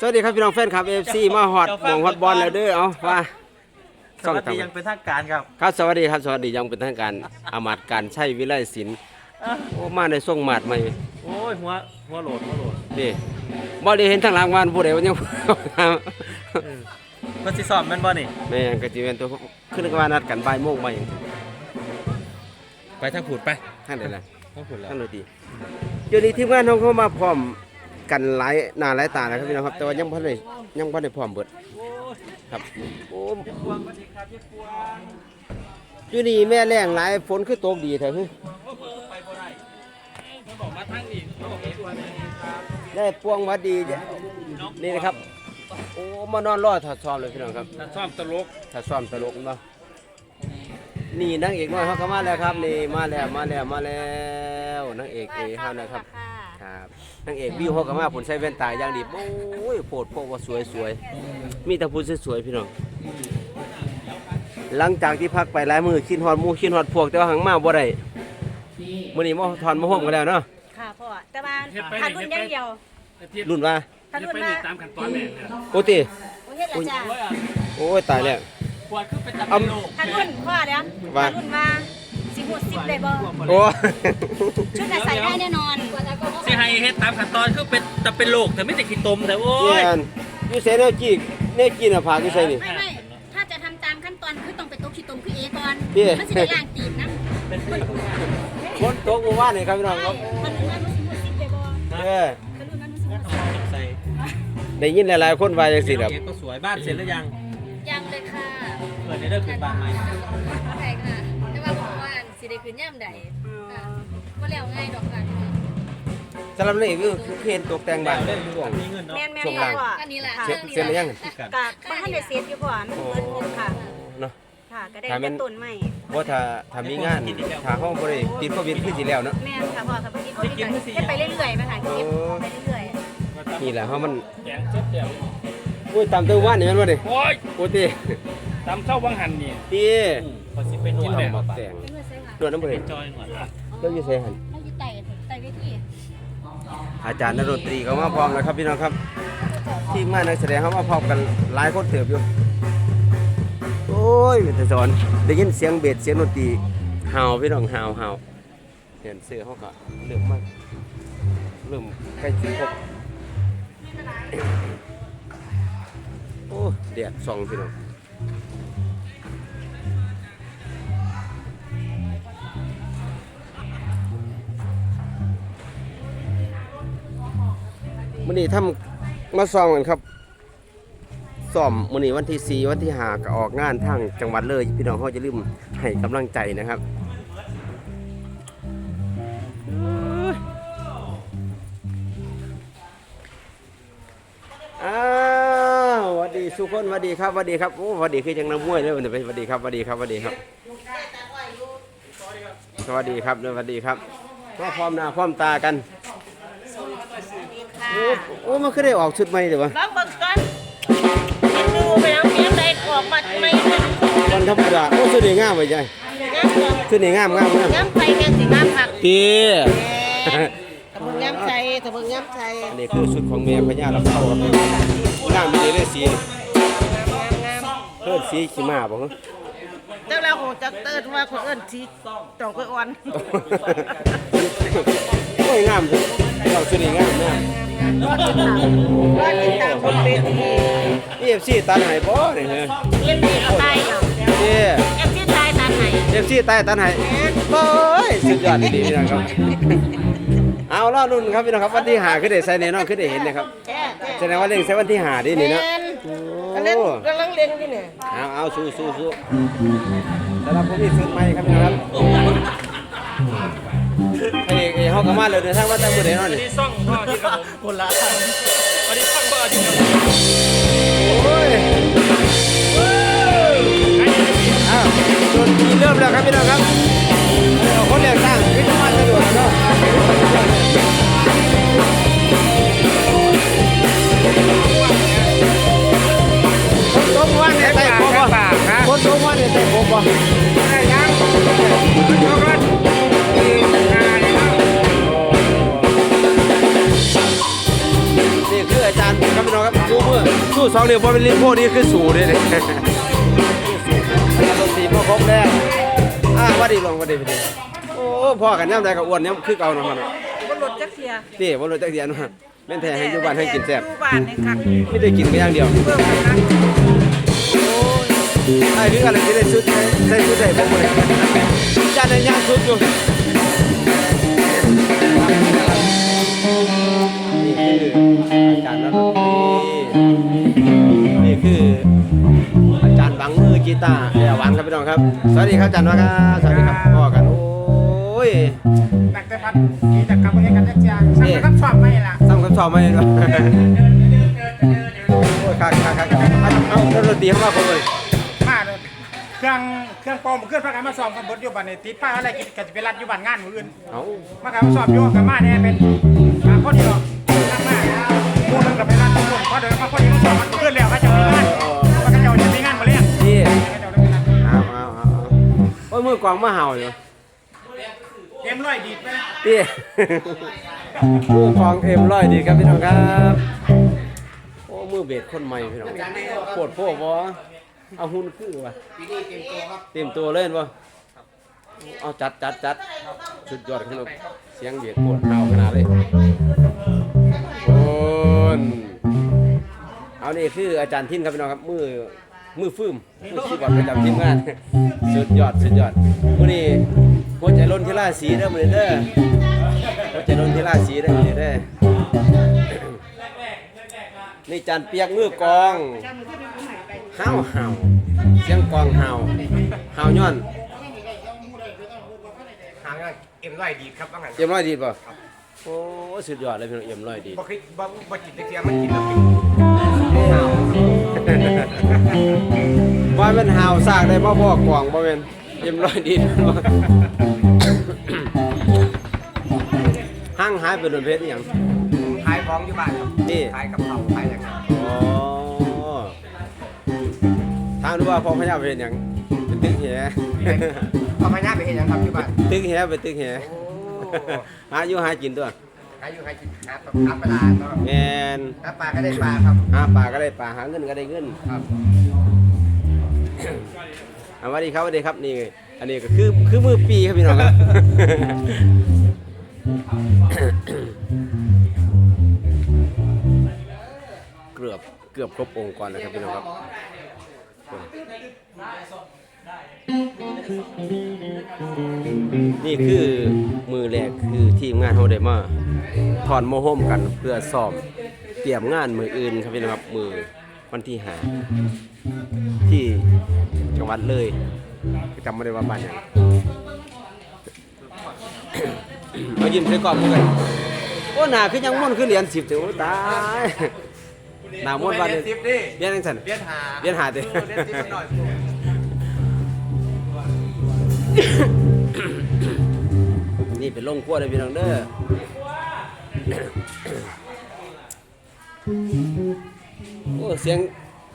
สวัสดีครับพี่น้องแฟนคลับ FC มาฮอดหมองฮอดบอลแล้วเด้อเอาว่าสวัสดียังเป็นทางการครับครับสวัสดีครับสวัสดีอยังเป็นทางการอามาตย์การใช้วิไลศิลป์โอ้มาในส่งมาดใหม่โอ้ยหัวหัวโหลดหัวโหลดนี่บ่ได้เห็นทางหลังบ้านผู้ใดว่ายังมันสิสอบแมันบ่นี่แม่งก็สิเป็นตัวขึ้นกันว่านัดกันบ่ายโมงบ่ายหยังไปทางผุดไปทางใดล่ะทางผุดแล้วทางโนตีเดี๋ยวนี้ทีมงานเขาเข้ามาพร้อม กันหลายหน้าหลายตาแล้วครับพี่น้องครับ แต่ว่ายังบ่ได้ยังบ่ได้พร้อมเบิดครับโอ้พวงสวัสดีครับเจ๊พวงอยู่นี่แม่แรงหลายฝนคือตกดีแท้คือไปบ่ได้เขาบอกมาทางนี้เขาบอกไปตัวนี้ครับได้พวงมาดีจ้ะนี่นะครับ โอ้มานอนรอถัดซ้อมเลยพี่น้องครับถ้าซ่อมตลกถัดซ้อมตลกเนาะนี่นางเอกน้อยเขาก็มาแล้วครับนี่มาแล้วมาแล้วมาแล้วนางเอกเอเฮานะครับ ครับนางเอกวิวเขาก็มาผลใส่แว่นตาอย่างดีโอ้ยโปรดโปรว่าสวยสวยมีแต่ผู้สวยๆพี่น้องหลังจากที่พักไปหลายมือคิดฮอดหมู่คิดฮอดพวกแต่ว่าหังมาบ่ได้มื้อนี้มาถอนมาห่มกันแล้วเนาะค่ะพ่อแต่ว่าถ้ารุ่นอย่างเดียวรุ่นว่าถ้ารุ่นมาตามขั้นตอนแม่เนี่ยโอ้ติโอ้เฮ็ดละจ้าโอ้ยตายแล้วปวดขึ้นเป็นตะเอาเป็นโลกถ้ารุ่นพ่อเดี๋ยวว่าถ้ารุ่นมา สิหูสิบได้บ่โอ้ ชุดน่ะใส่ได้แน่นอนสิให้เฮ็ดตามขั้นตอนคือเป็นตะเป็นโลกแต่ไม่ได้ขี้ตมแต่โอ้เนียยนอยู่เสแนวจีกแนวจีนอะผากอยู่ไสนี่ ไม่ไม่ถ้าจะทำตามขั้นตอนคือต้องไปตกขี้ตมคือเอก่อนพี่ มันสิได้ล้างตีนนะเป็นผู้หญิงฝนตกเมื่อวานนี่ครับพี่น้องครับถ้ารุ่นมามันสิหูสิบได้บ่เออถ้ารุ่นมามันสิหูสิบใส่ได้ยินหลายๆคนว่าจังซี่ครับเอกก็สวยบ้านเสร็จแล้วยังยังเลยค่ะ เปิดในเรื่องขึ้นบ้านใหม่ ใช่ค่ะ ได้ขึ้นย่ำใดค่ะว่าแล้วง่ายดอกค่ะสำหรับนี่คือคือเห็นตกแต่งบ้านเล่นช่วงมีเงินเนาะแม่นแม่นช่วงหลังพ่ออันนี้แหละค่ะเสร็จเสร็จหรือยังกะบ่ทันได้เสร็จอยู่พ่อมันเปิดงบค่ะเนาะ ค่ะ ก็ได้ถ้าแม่แต่นต้นไม้บ่ถ้าถ้ามีงานถ้าเฮาบ่ได้ติดโควิดคือสิแล้วเนาะ แม่นค่ะพ่อค่ะเมื่อกี้เขาเฮ็ดไปเรื่อยๆไหมค่ะเฮ็ดไปเรื่อยนี่แหละเฮามันแกงเจ็บเดียวโอ้ยตามตัวว่านนี่แม่นบ่นี่โอ้ยโอ้ติตำเข้าวังหันนี่ติพอสิเป็นนวดเอามาแต่งเป็นเมื่อใช่ค่ะนวน้ำบ่ได้จอยหนวดแล้วอยู่ไสหั่นเราจะไต่ไต่เวทีอาจารย์นรตรีเขามาพร้อมแล้วครับพี่น้องครับ ทีมงานนักแสดงเขามาพร้อมกันหลายคนเติบอยู่ โอ้ยเป็นแต่สอนได้ยินเสียงเบสเสียงดนตรีเห่าพี่น้องเห่าเห่าเห็นเสื้อเขาก็เริ่มมากเริ่มใกล้ถึงครบโอ้เดียดสองพี่น้อง มื่อนี้ทำมาซ้อมกันครับซ้อมมื่อนี้วันที่4วันที่5ก็ออกงานทางจังหวัดเลย พี่น้องเขาจะลืมให้กำลังใจนะครับอ้าวสวัสดีสุคนสวัสดีครับสวัสดีครับโอ้สวัสดีคือจังน้ำมวยเลยวันนี้สวัสดีครับ สวัสดีครับสวัสดีครับสวัสดีครับสวัสดีครับมาพร้อมหน้าพร้อมตากัน โอ้โอ้มันคือได้ออกชุดใหม่เดี๋ยววะลองเบิ่งก่อนเห็นดูไปแล้วเพียงใดออกมาไม่ได้วันธรรมดาโอ้ชุดนี้งามไปใจงามเกินชุดนี้งามงามงามงามไปแกงสิงามผักตีตะเบิ่งงามใจตะเบิ่งงามใจอันนี้คือชุดของเมียพญาลำเข้าครับงามมีเลยสีเพิ่นสีขี้ม้าบ่ฮะเจ้าเราคงจะเติร์ดว่าคนเอิ้นสีตองกล้วยอ่อนโอ้ยงามเถอะเราชุดนี้งามงามว่าติดตามบนเวทีนี่ FC ตันให้บ่นี่ฮะเอ็มดีเอาไปเด้เอ็มซีตายตาไหน FC ตายตันให้โอ้ยสุดยอดดีๆพี่น้องครับเอาล่อรุ่นครับพี่น้องครับวันที่5คือได้ใส่แน่นอนคือได้เห็นนะครับแท้แท้แสดงว่าเล่งใส่วันที่5ดินี่เนาะกำลังกำลังเล่นอยู่เนี่ยเอาเอาสู้สู้สู้สำหรับผมนี่ซื้อใหม่ครับพี่น้องครับ เอกเอกเขากลับมาเลยเดินทางมาตั้งมือเดียววันนี่นี้ซ่องพ่อที่ครับผมคนละวันนี้ซ่องพ่อที่ครับโอ้ยอ้าวจนทีเริ่มแล้วครับพี่น้องครับเอาคนแรกตั้งวิทยาสะดวกเนาะคนสมวันเนี่ยใส่ครบป่ะคนสมวันเนี่ยใส่ครบ คืออาจารย์ครับพี่น้องครับสู้มือสู้สองเดียวพอเป็นลิ้นโพนี่คือสู่เลยเนี่ยอาจารย์ดนตรีพ่อครบแล้วอ่าวัดดีลงวัดดีพี่ดีโอ้พ่อกันย่ำใดกับอ้วนย่ำคือเก่าเนาะมันบ่รถจักเทียนี่บ่รู้จักเดียนว่าแม่นแท้ให้อยู่บ้านให้กินแซ่บอยู่บ้านนี่คักไม่ได้กินก็อย่างเดียวเบิ่งกันนะไอ้คืออะไรที่ได้ชุดได้ชุดได้บ่บ่ได้จานได้ย่างชุดอยู่ คืออาจารย์บังมือกีตาร์แอร์หวานครับพี่น้องครับ สวัสดีครับอาจารย์ว่าครับสวัสดีครับพ่อกันโอ้ยตักแต่พัดนี่แต่กลับมาให้กันจักเจียช่างนะครับชอบไหมล่ะซ้ำคำสอบมาเลยด้วยโอ้ยคักคักคักเอาเอานักดนตรีเข้ามาผมเลยมาเลยเครื่องเครื่องปลอมเครื่องพักกันมาซ้อมกันเบิดอยู่บ้านนี่ติดป้ายอะไรกินกันจะไปรัดอยู่บ้านงานมื้ออื่นเอามากันมาซ้อมอยู่กันมาเนี่ยเป็นอ่าคนเดียวนั่งมาหมู่นึงก็ไปรัดทุกคนพอเดินมาคนเดียว โอ้ยมือกวางมาเห่าอยู่เอ็มร้อยดีดไปนะพี่มือกวางเอ็มร้อยดีครับพี่น้องครับโอ้มือเบสคนใหม่พี่น้องโคตรโพบ่เอาหุ่นคือวะเต็มตัวเลยเห็นบ่เอาจัดจัดจัดสุดยอดครับเสียงเบียดโคตรเห่าขนาดเลยโอนเอานี่คืออาจารย์ทินครับพี่น้องครับมือมือฟืมมือคีย์บอร์ดประจำทีมงาน สุดยอดสุดยอดมื้อนี้หัวใจล้นที่ราศีเด้อมื้อนี้เด้อหัวใจล้นที่ราศีเด้อมื้อนี้เด้อนี่จานเปียกมือกลองห้าวห่าวเสียงกลองห่าวห่าวย้อนหางเอ็มร้อยดีดครับว่างั้นเอ็มร้อยดีป่ะโอ้สุดยอดเลยพี่น้องเอ็มร้อยดีบ่คิดบ่บ่กินจักเจียมันกินแล้ว ว่าเป็นห่าวซากได้มาพ่อกลองบ่เป็นเอ็มร้อยดีบ่ห้างหายไปโดนเพชรอหย่างขายของอยู่บ้านครับนี่ขายกับเผาขายอย่างนั้นอ๋อทางรู้ว่าพ่อพญาเป็นหยังเป็นตึกแหเอามาย่าไปเฮ็ดหยังครับอยู่บ้านตึกแหเป็นตึกแหโอ้หาอยู่หากินตัวขายอยู่ขายกินหาหาปลาเนาะแมนหาปลาก็ได้ปลาครับหาปลาก็ได้ปลาหาเงินก็ได้เงินครับ อ่าสวัสดีครับสวัสดีครับนี่อันนี้ก็คือคือมือปีครับพี่น้องครับ เกือบเกือบครบองค์ก่อนนะครับพี่น้องครับนี่คือมือแรกคือทีมงานเขาได้มาถอนโมโหมกันเพื่อซ้อมเตรียมงานมืออื่นครับพี่น้องครับมือวันที่หา ที่จังหวัดเลยจำไม่ได้ว่าบ้านหยังมายิ้มใส่กรอบพวกกันโอ้หนาคือยังม่วนคือเหรียญสิบเถอะโอ้ตายหนาม่วนวันเรียนสิบดิเรียนจังสันเรียนหาเรียนหาเด้เออเรียนสิบหน่อยนี่เป็นโรงครัวเลยพี่น้องเด้อโอ้เสียง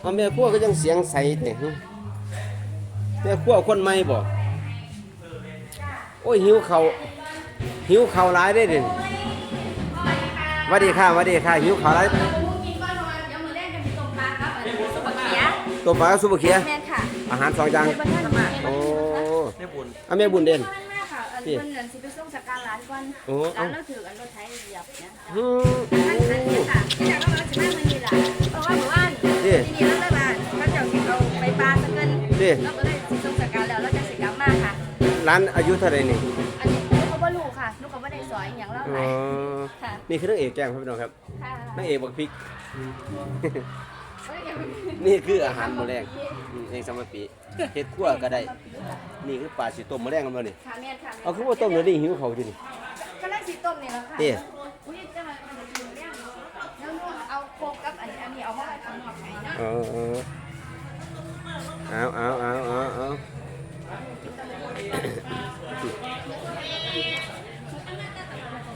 เอาแม่ครัวก็ยังเสียงใสแต่หึแม่ครัวคนใหม่บ่โอ้ยหิวเขาวหิวเขาวหลายได้เด่นหวัสดีค่ะหวัสดีค่ะหิวเขาวหลายกินก้อนนอนเดี๋ยวมือแรกจะมีต้มปลาครับอันนี้ซุปเปอร์เขียตัวปลากับซุปเปอร์เขียแม่นค่ะอาหารสองอย่างเป็นบ้านมาโอ้เอาแม่บุญเด่นบ้านมากค่ะอันนี้มันเหมือนสิไปส่งจากการร้านก่อนโอ้เอ้าร้านเราถืออันรถไถเหยียบเนี่ยอืมท่านอันนี้ค่ะที่อยากก็มาสิมามันนี่ล่ะเพราะว่าหมู่บ้านนี่ ที่นี่เราได้บ้านเขาจะเอาสิเอาไปปลาสักเกินนี่เราก็เลยสิส่งจากการแล้วเราจะสิกลับมาค่ะ ร้านอายุเท่าไหรนี่อันนี้ลูกเขาบ่รู้ค่ะลูกเขาบ่ได้สอนอหย่างเราอ๋ไหนอค่ะนี่คือนางเอกแกงครับพี่น้องครับค่ะนางเอกบักพริก เอ้ยเดี๋ยวนี่คืออาหารมื้อแรงอืมเองสมัยปีเฮ็ดคั่วก็ได้ นี่คือปลาสิต้มมื้อแรงกันบ่นี่ค่ะแม่นค่ะเอาคือว่าต้มแล้วนี่หิวเขาวอยู่นี่ก็ได้สิต้มนี่แหละค่ะเอ๊ะอุ้ยจะมา เนาเออเออเอาเอาเอาเอาเอา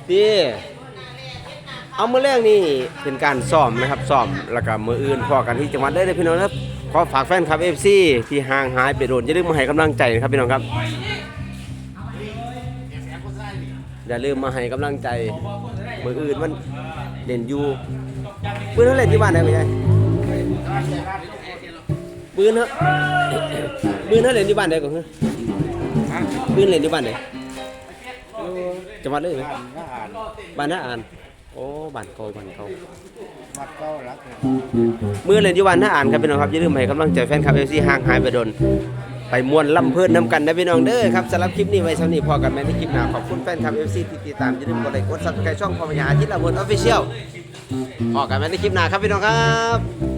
ดีเอามื้อแรกนี่เป็นการซ้อมนะครับซ้อมแล้วก็มืออื่นพอกันที่จังหวัดเลยเด้อพี่น้องครับขอฝากแฟนคลับ FC ที่ห่างหายไปโดนอย่าลืมมาให้กำลังใจนะครับพี่น้องครับ อย่าลืมมาให้กำลังใจมืออื่นมันเด่นอยู่ปืนเขาเล่นที่บ้านไหนไม่ใช่ ปืนเขาปืนเขาเล่นที่บ้านไหนก่อนฮะปืนเล่นที่บ้านไหนจังหวัดเลยไหมบ้านน้าอ่านโอ้บ้านเก่าบ้านเก่าวัดเก้ารักมือเล่นที่บ้านน้าอ่านครับพี่น้องครับอย่าลืมให้กำลังใจแฟนคลับเอฟซีห่างหายไปโดนไปมวนล่ำเพิ่นน้ำกันนะพี่น้องเด้อครับสำหรับคลิปนี้ไว้เท่านี้พอกันไหมในคลิปหน้าขอบคุณแฟนคลับเอฟซีที่ติดตามอย่าลืมกดไลค์กดซับสไครต์ช่องพอมยาอาทิตย์ละมนออฟฟิเชียลพอกันไหมในคลิปหน้าครับพี่น้องครับ